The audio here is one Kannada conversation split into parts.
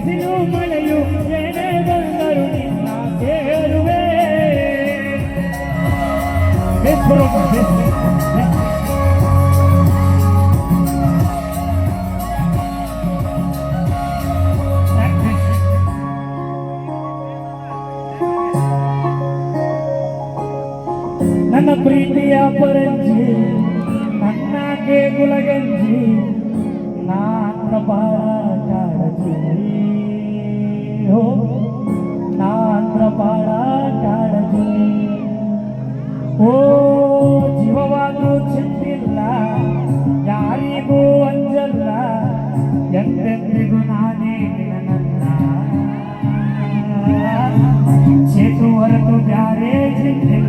ಬಿಸಿಲು ಮಳೆಯು ಏನೇ ಬಂದರೂ ನಿನ್ನ ಸೇರುವೆ Let's go, let's go. ನನ್ನ ಪ್ರೀತಿಯ ಪರಂಜಿ ನನ್ನಗೆ ಗುಲಗಂಜಿ ત્યારે જ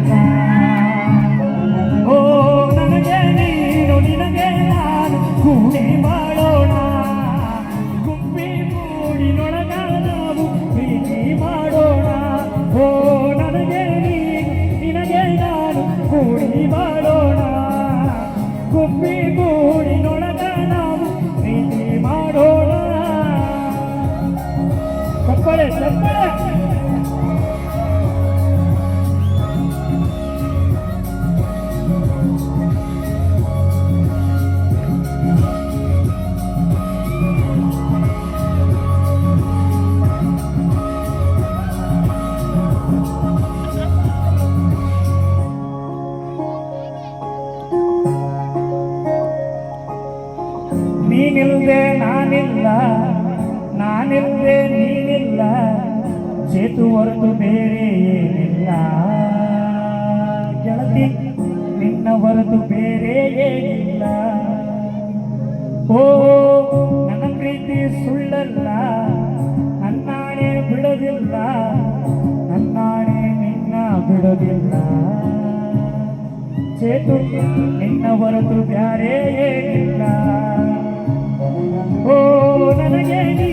ನೀನಿಲ್ದೆ ನಾನಿಲ್ಲ. ನಾನಿಲ್ಲದೆ ನೀನಿಲ್ಲ. ಸೇತು ಹೊರತು ಬೇರೆ ಏನಿಲ್ಲ. ಗೆಳತಿ, ನಿನ್ನ ಹೊರತು ಬೇರೆ ಏನಿಲ್ಲ. ಓ, ನನ್ನ ಪ್ರೀತಿ ಸುಳ್ಳಲ್ಲ. ನನ್ನಾಣೆ ಬಿಡೋದಿಲ್ಲ. ನನ್ನಾಣೆ ನಿನ್ನ ಬಿಡೋದಿಲ್ಲ. ಸೇತು ನಿನ್ನ ಹೊರತು ಬ್ಯಾರೆ ಏನಿಲ್ಲ. Again.